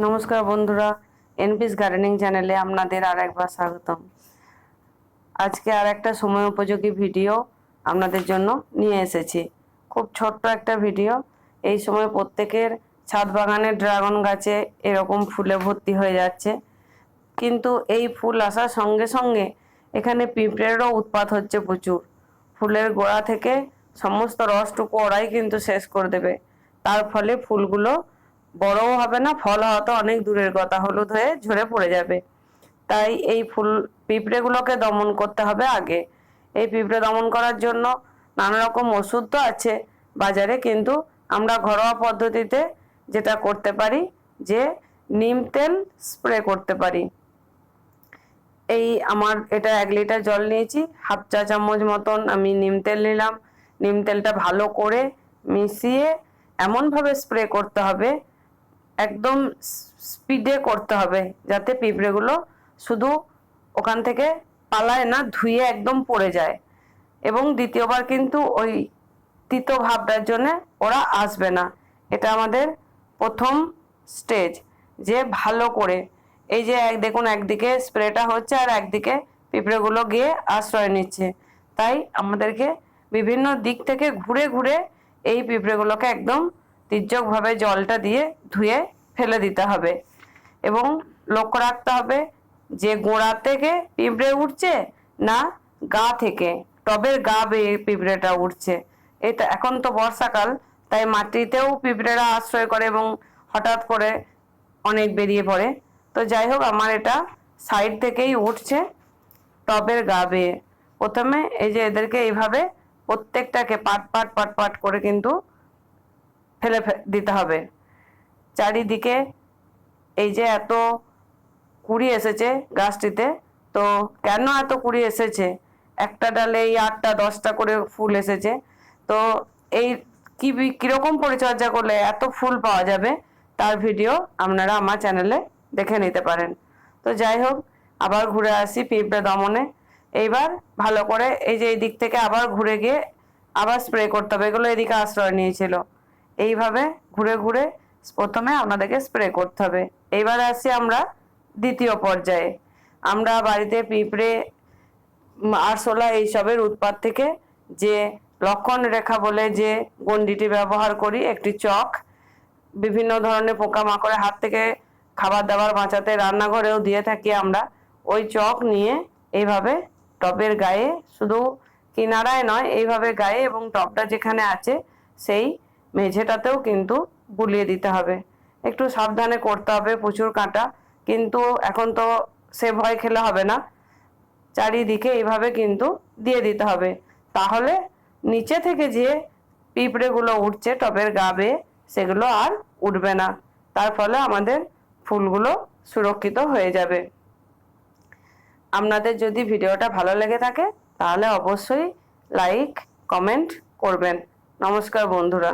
নমস্কার বন্ধুরা, এনপিস গার্ডেনিং চ্যানেলে আপনাদের আর একবার স্বাগতম। আজকে আর একটা সময় উপযোগী ভিডিও আপনাদের জন্য নিয়ে এসেছি। খুব ছোট্ট একটা ভিডিও। এই সময় প্রত্যেকের ছাদ বাগানের ড্রাগন গাছে এরকম ফুলে ভর্তি হয়ে যাচ্ছে। কিন্তু এই ফুল আসার সঙ্গে সঙ্গে এখানে পিঁপড়েরও উৎপাত হচ্ছে প্রচুর। ফুলের গোড়া থেকে সমস্ত রসটুকু ওরাই কিন্তু শেষ করে দেবে। তার ফলে ফুলগুলো বড়ও হবে না, ফল হওয়া তো অনেক দূরের কথা, হলুদ হয়ে ঝরে পড়ে যাবে। তাই এই ফুল পিঁপড়েগুলোকে দমন করতে হবে আগে। এই পিঁপড়ে দমন করার জন্য নানা রকম ওষুধ তো আছে বাজারে, কিন্তু আমরা ঘরোয়া পদ্ধতিতে যেটা করতে পারি, যে নিম তেল স্প্রে করতে পারি। এই আমার এটা এক লিটার জল নিয়েছি, হাফ চা চামচ মতন আমি নিম তেল নিলাম। নিম তেলটা ভালো করে মিশিয়ে এমনভাবে স্প্রে করতে হবে একদম স্পিডে করতে হবে, যাতে পিঁপড়েগুলো শুধু ওখান থেকে পালায় না, ধুয়ে একদম পড়ে যায়। এবং দ্বিতীয়বার কিন্তু ওই তিতো ভাবটার জন্য ওরা আসবে না। এটা আমাদের প্রথম স্টেজ, যে ভালো করে, এই যে এক, দেখুন একদিকে স্প্রেটা হচ্ছে আর একদিকে পিঁপড়েগুলো গিয়ে আশ্রয় নিচ্ছে। তাই আমাদেরকে বিভিন্ন দিক থেকে ঘুরে ঘুরে এই পিঁপড়েগুলোকে একদম তির্যকভাবে জলটা দিয়ে ধুয়ে ফেলে দিতে হবে এবং লক্ষ্য রাখতে হবে যে গোড়া থেকে পিঁপড়ে উঠছে না গা থেকে, টবের গা বেয়ে পিঁপড়েটা উঠছে। এটা এখন তো বর্ষাকাল, তাই মাটিতেও পিঁপড়েরা আশ্রয় করে এবং হঠাৎ করে অনেক বেরিয়ে পড়ে। তো যাই হোক, আমার এটা সাইড থেকেই উঠছে টবের গা বেয়ে প্রথমে এই যে এদেরকে এইভাবে প্রত্যেকটাকে পাট পাট পাট পাট করে কিন্তু ফেলে দিতে হবে। চারিদিকে এই যে এত কুড়ি এসেছে গাছটিতে, তো কেন এত কুড়ি এসেছে? একটা ডালে এই আটটা, দশটা করে ফুল এসেছে। তো এই কি কীরকম পরিচর্যা করলে এত ফুল পাওয়া যাবে? তার ভিডিও আপনারা আমার চ্যানেলে দেখে নিতে পারেন। তো যাই হোক, আবার ঘুরে আসি পিঁপড়ে দমনে। এইবার ভালো করে এই যে এই দিক থেকে আবার ঘুরে গিয়ে আবার স্প্রে করতে হবে। এগুলো এদিকে আশ্রয় নিয়েছিল। এইভাবে ঘুরে ঘুরে প্রথমে আপনাদেরকে স্প্রে করতে হবে। এইবার আসি আমরা দ্বিতীয় পর্যায়ে। আমরা বাড়িতে পিঁপড়ে আরশোলা এইসবের উৎপাদ থেকে যে লক্ষণ রেখা বলে যে গন্ডিটি ব্যবহার করি, একটি চক, বিভিন্ন ধরনের পোকামাকড়ের হাত থেকে খাবার দাবার বাঁচাতে রান্নাঘরেও দিয়ে থাকি আমরা। ওই চক নিয়ে এইভাবে টবের গায়ে, শুধু কিনারায় নয়, এইভাবে গায়ে এবং টবটা যেখানে আছে, সেই মেঝেটাতেও কিন্তু বুলিয়ে দিতে হবে। একটু সাবধানে করতে হবে প্রচুর কাঁটা। কিন্তু এখন তো সে ভয় খেলে হবে না। চারিদিকে এইভাবে কিন্তু দিয়ে দিতে হবে। তাহলে নিচে থেকে যে পিঁপড়েগুলো উঠছে টবের গা বেয়ে সেগুলো আর উঠবে না। তার ফলে আমাদের ফুলগুলো সুরক্ষিত হয়ে যাবে। আপনাদের যদি ভিডিওটা ভালো লেগে থাকে, তাহলে অবশ্যই লাইক, কমেন্ট করবেন। নমস্কার বন্ধুরা।